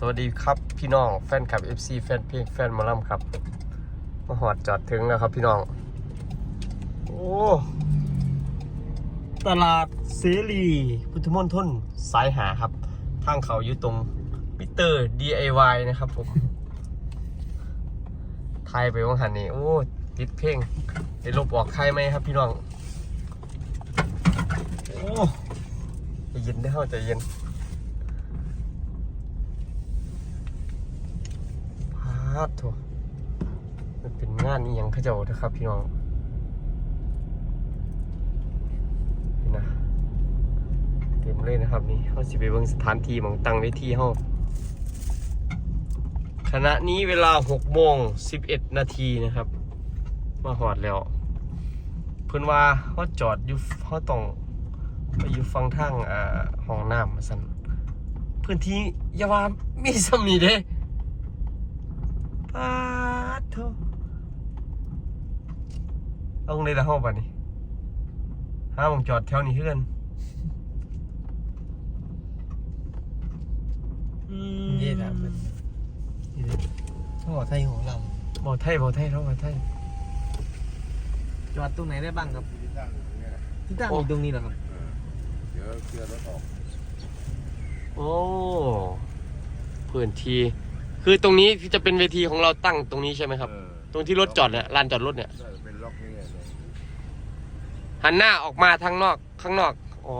สวัสดีครับพี่น้องแฟนคลับ FC แฟนเพลงแฟนมอลำครับมาหอดจอดถึงแล้วครับพี่น้อง โอ้ตลาดเสรีพุทธมณฑลสายหาครับ ทางเขาอยู่ตรงมิเตอร์ DIY นะครับผมไทยไปว่างหันนี่โอ้ติดเพลงได้ลบออกใครไหมครับพี่น้อง โอ้ใจเย็นได้เข้าใจเย็น พา ดโถมันเป็นงานนี้ยังขจ้านะครับ พี่น้องนี่นะเต็มเลยนะครับนี่เขาสิไปเบิ่งสถานที่มองตั้งเวทีเฮาขณะนี้เวลา6โมง11นาทีนะครับ มาหอดแล้ว เพิ่อนว่าเขาจอดอยู่เขาต้องไปอยู่ฟังทางอ่าห้องน้ำสั่นพื้นที่อยาว่ามีสมีเด้ ปาดโถเอาในละห้องป่ะนี่ห้าผมจอดแถวนี้เพื่อนอืมนี่นะเป็นนี่เด้อหัวไทยของเราบ่ไทยบ่ไทยเท่าบ่ไทยจอดตรงไหนได้บ้างครับที่ตั้งเนี่ยที่ตั้งโอ้อยู่ตรงนี้เหรอครับเออเดี๋ยวเคลียร์รถออก โอ้พื้นที่ คือตรงนี้ที่จะเป็นเวทีของเราตั้งตรงนี้ใช่ไหมครับ เออตรงที่รถจอดเนี่ยลานจอดรถเนี่ยน่าจะเป็นล็อกนี่ไงเลยหันหน้าออกมาทางนอกข้างนอก อ๋อ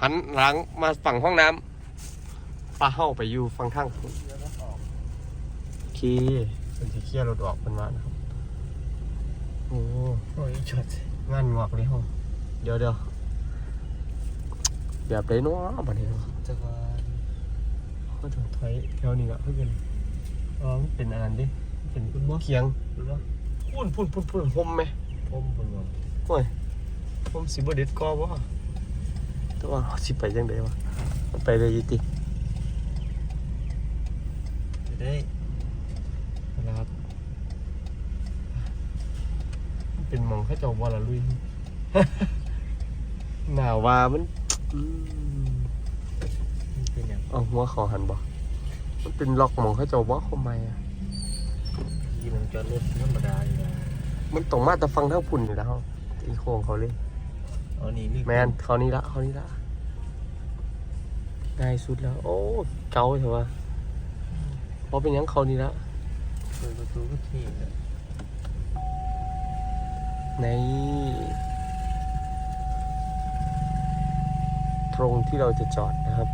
หันหลังมาฝั่งห้องน้ำปลาเข้าไปอยู่ฝั่งข้างเคลียร์รถออกโอเคเป็นที่เคลียร์รถออกเป็นมานะครับ โอ้โอ้ยจอดงานงอกเลยห้อง เดี๋ยวเดี๋ยวแบบไรเนาะบัดนี้เนาะจะว่า เขาถึงถอยแถวนี้ละเพื่อนอ๋อมันเป็นอันนั้นดิมันเป็นคุณบ่เคียงหรือว่าพุ่นพุ่นพุ่นพุ่นห่มไหมผมเป็นว่าโอ้ยห่มสิบ่เด็ดกอบ่แตัวาเราสิไปจังไดวะมันไปเลยอยิติจะได้นะครับมันเป็นหมองเขาเจ้าบ่ละลุยหนาวว่ามันอืมมัน เป็นอย่างเอาหัวเขาหันบ่มันเป็นล็อกหมองเขาเจ้าบ่เข้ามาอะที่มันจอดรถธรรมดาอยู่นะมันต้องมาแต่ฟังทั้งพุ่นอยู่แล้วตีโค้งเขาเลยอ๋อนี่นี่แมนเขานี่ละเขานี่ละง่ายสุดแล้ว โอ้เก่าเถอะวะเพราะเป็นหยังเขานี่ละเปิดประตูก็เท่เลยในตรงที่เราจะจอดนะครับ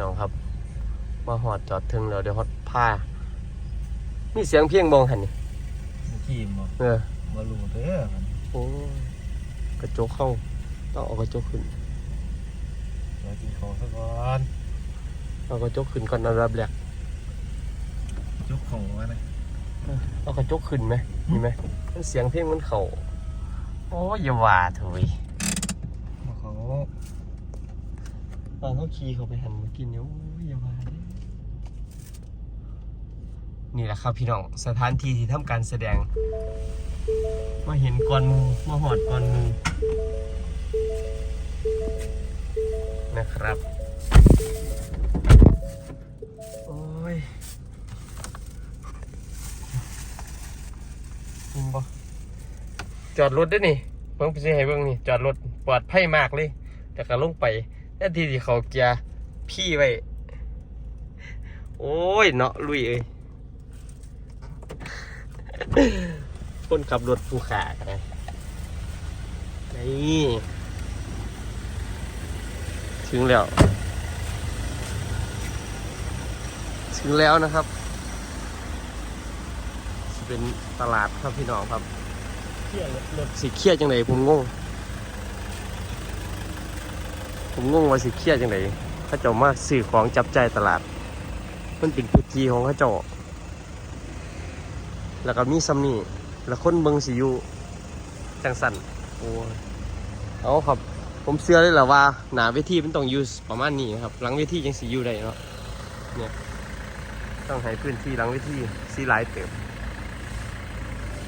น้องครับมาหอดจอดถึงแล้วเดี๋ยวฮอดผ้ามีเสียงเพียงบองหันนี่เมื่อกี้มาเออมาลุงเด้อมันโอ้กระจกเข้าต้องเอากระจกขึ้นมากินของซะก่อนเอากระจกขึ้นก่อนอันดับแรกจุกของมานะเอากระจกขึ้นไหมมีไหมมันเสียงเพลงมันเข่าโอ้ยอย่าว่าเถอะเว้ยมาเขา ตอนเขาขี่เขาไปหันมากินเนี่ยโอ้ยอย่าวาเลยนี่แหละครับพี่น้องสถานที่ที่ทำการแสดง มาเห็นก่อนหมูมาหอดก่อนหมูนะครับ โอ้ยยิงบ่จอดรถได้นี่เพิ่งไปซื้อให้เบิ่งนี่ จอดรถปลอดภัยมากเลยแต่ก็ลงไป แต่ทีที่เขาเกียร์พี่ไว้ โอ้ยเนาะลุยเอ้ยคนขับรถผู้ขากันนะนี่ถึงแล้ว ถึงแล้วนะครับ เป็นตลาดครับพี่น้องครับเครียดรถสิเครียดจังไดผมงง ผมงงว่าสิเครียดจังไดเขาเจ้ามาซื้อของจับใจายตลาด มันเป็นพื้นที่ของเขาเจ้า แล้วก็มีซัมนี่แล้วคนเบิงสิอยู่จังสันโอ้ยเอาครับ ผมเชื่อเลยแหละว่าหนาเวทีมันต้องอยู่ประมาณนี้ครับ หลังเวทียังสิอยู่ได้เนาะเนี่ยต้องให้พื้นที่หลังเวทีสีหลายเติบ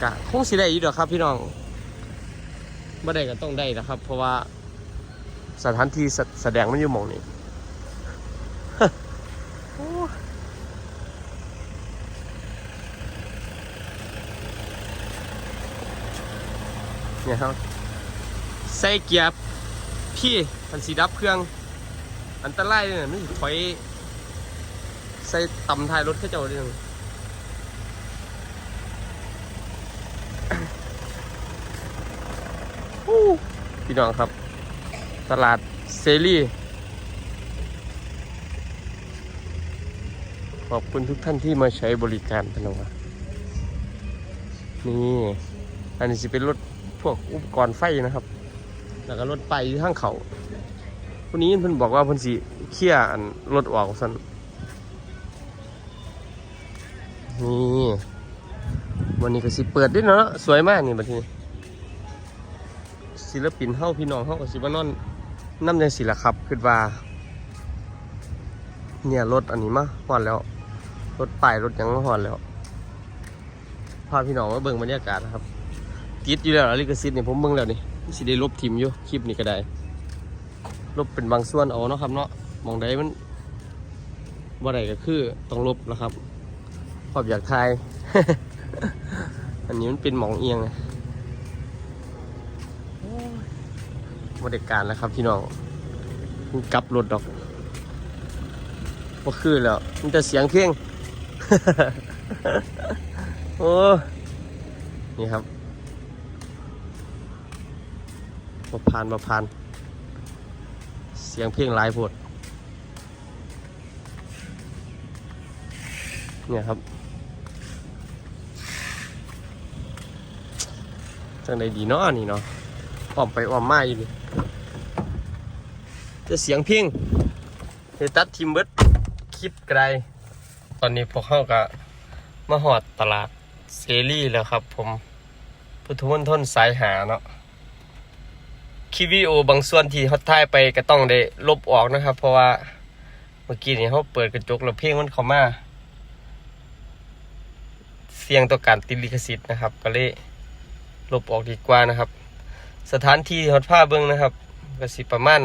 กะคงสิได้อยู่ดอกครับพี่น้องบ่ได้ก็ต้องได้นะครับ เพราะว่า สถานที่แสดงมันอยู่มองนี้เนี่ยครับใส่เกียร์พี่มันสีดับเครื่อง อันตรายเลยนะไม่ถอยใส่ต่ำท้ายรถเข้าเจ้าเลยนะอู้พี่น้องครับ ตลาดเซรีขอบคุณทุกท่านที่มาใช้บริการพนวะนี่ อันนี้จะเป็นรถพวกอุปกรณ์ไฟนะครับ แล้วก็รถไปอยู่ทางเขาคนนี้เพิ่นบอกว่าเพิ่นสิเคลียร์อันรถออกสันนี่วันนี้ก็สิเปิดด้วยเนาะสวยมากนี่บัดนี้ศิลปินเฮาพี่น้องเฮาก็สิมานอน น้ำจังสิละครับคิดว่า เนี่ยรถอันนี้มาฮอดแล้ว รถป้ายรถยังมาฮอดแล้ว พาพี่น้องมาเบิ่งบรรยากาศนะครับติดอยู่แล้วลิขสิทธิ์นี่ยผมเบิ่งแล้วนี่สิได้ลบทิมอยู่คลิปนี้ก็ได้ ลบเป็นบางส่วนเอาเนาะครับเนาะมองใดมันบ่ได้ก็คือต้องลบแล้วครับขอบอยากทาย อันนี้มันเป็นหมองเอียงไง บริการแล้วครับพี่น้องมันกลับรถดอกก็คือแล้วมันจะเสียงเพลงโอ้นี่ครับมาพานมาพานเสียงเพลงหลายโพดเนี่ยครับจังใดดีเนาะนี่เนาะอ้อมไปอ้อมมาอยู่นี่ จะเสียงเพียงเฮตัดทิมเบิร์ดคลิปไกลตอนนี้พวกเขาก็มาหอดตลาดเซรีแล้วครับ ผมพุทธมณฑลสายหาเนาะคลิปวิดีโอบางส่วนที่เขาถ่ายไปก็ต้องได้ลบออกนะครับ เพราะว่าเมื่อกี้นี่เขาเปิดกระจกแล้วเพลงมันเข้ามา เสียงต่อการติดลิขสิทธิ์นะครับ ก็เลยลบออกดีกว่านะครับ สถานที่ฮอดผ้าเบิ้งนะครับ ก็สิประมาณ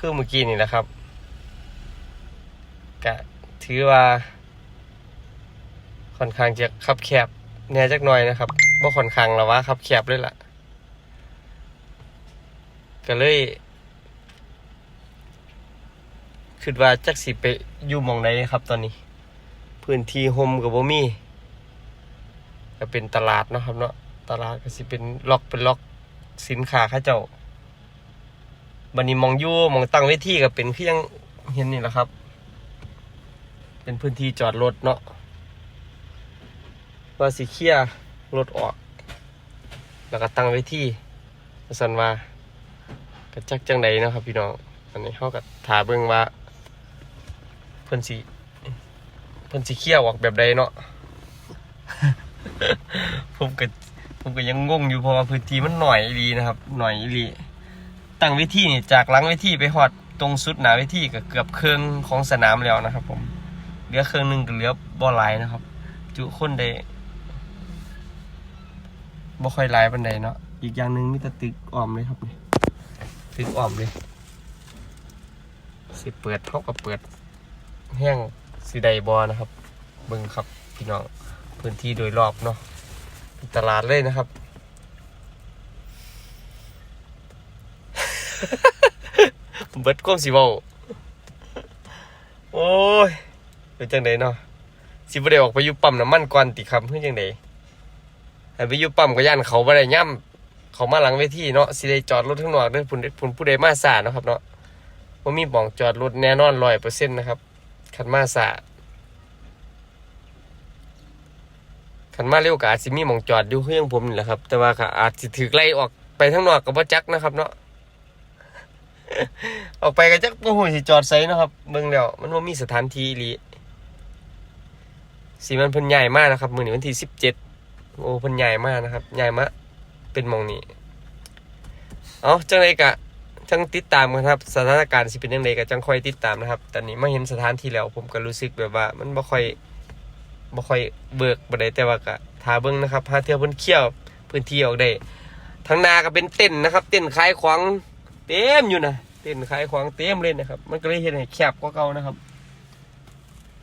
คือเมื่อกี้นี่แหละครับกะถือว่า ค่อนข้างจะคับแคบแน่จักหน่อยนะครับบ่ค่อนข้างแล้วว่าคับแคบเลยล่ะ ก็เลยคิดว่าจักสิไปอยู่มองใดครับตอนนี้ พื้นที่โฮมกับบ่มีก็เป็นตลาดเนาะครับเนาะตลาดก็สิเป็นล็อกเป็นล็อกสินค้าข้าเจ้า บันนี้มองยู่มองตั้งเวทีก็เป็นเพียงเห็นนี่แหละครับ เป็นพื้นที่จอดรถเนาะว่าสิเคลียร์รถออก แล้วก็ตั้งเวทีสันว่าก็จักจังใดเนาะครับ พี่น้องอันนี้เขาก็ถาเบิ่งว่า เพิ่นสิเพิ่นสิเคียร์ออกแบบใดเนาะ ผมก็ผมก็ยังงงอยู่เพราะว่าพื้นที่มันหน่อยอีนะครับ หน่อยอีหลี ตั้งเวทีนี่จากหลังเวทีไปฮอดตรงสุดหนาเวทีก็เกือบเครึ่งของสนามแล้วนะครับ ผมเหลือเครึ่งหนึ่งก็เหลือบ่หลายนะครับ จุคนได้บ่ค่อยหลายปานใดเนาะอีกอย่างหนึ่งมีแต่ตึกอ้อมเลยครับนี่ตึกอ้อมเลยสิเปิดเท่ากับเปิด แห้งสิใดบ่นะครับเบิ่งครับพี่น้องพื้นที่โดยรอบเนาะตลาดเลยนะครับ เบิดก้มสิเบาโอ้ยเป็นจังไดเนาะสิบ่ได้ออกไปอยู่ปั๊มน้ำมันก่อนติครับเพื่อจังไดให้ไปอยู่ปั๊มก็ย่านเขาบ่ได้ย่ำเขามาหลังเวทีเนาะสิได้จอดรถข้างนอกเด้อพุ่นพุ่นผู้ใดมาสาเนาะครับเนาะว่ามีบ่องจอดรถแน่นอน100%นะครับคันมาสาขันมาเร็วก็อาจสิมีหมองจอดอยู่เพื่องผมนี่แหละครับ แต่ว่าก็อาจสิถือไล่ออกไปทั้งนอกกับว่าจักนะครับเนาะ ออกไปก็จักบ่ฮู้สิจอดไสเนาะครับเบิ่งแล้วมันบ่มีสถานที่อีหลีสิมันเพิ่นใหญ่มากนะครับ มื้อนี้วันที่17โอ้เพิ่นใหญ่มากนะครับใหญ่มากเป็นมองนี้เอาจังไดก็จังติดตามกันครับ สถานการณ์สิเป็นจังไดก็จังค่อยติดตามนะครับตอนนี้มาเห็นสถานที่แล้วผมก็รู้สึกแบบว่า มันบ่ค่อยบ่ค่อยเบิกบ่ได้แต่ว่าก็ทาเบิ่งนะครับหาเที่ยวเพิ่นเคี่ยวพื้นที่ออกได้ทางนาก็เป็นเต้นนะครับ เต้นท์ขายของ เต็มอยู่นะเต้นขายของเต็มเลยนะครับ มันก็เลยเห็นให้แคบกว่าเก่านะครับ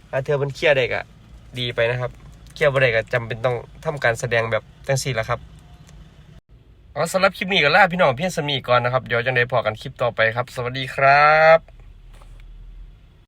ถ้าเธอมันเครียร์ได้ก็ดีไปนะครับเครียร์บ่ได้ก็จำเป็นต้องทำการแสดงแบบจังสี่ละครับเอาสำหรับคลิปนี้ก็ลาพี่น้องเพียงสมีก่อนนะครับ เดี๋ยวจังได้พอกันคลิปต่อไปครับ สวัสดีครับ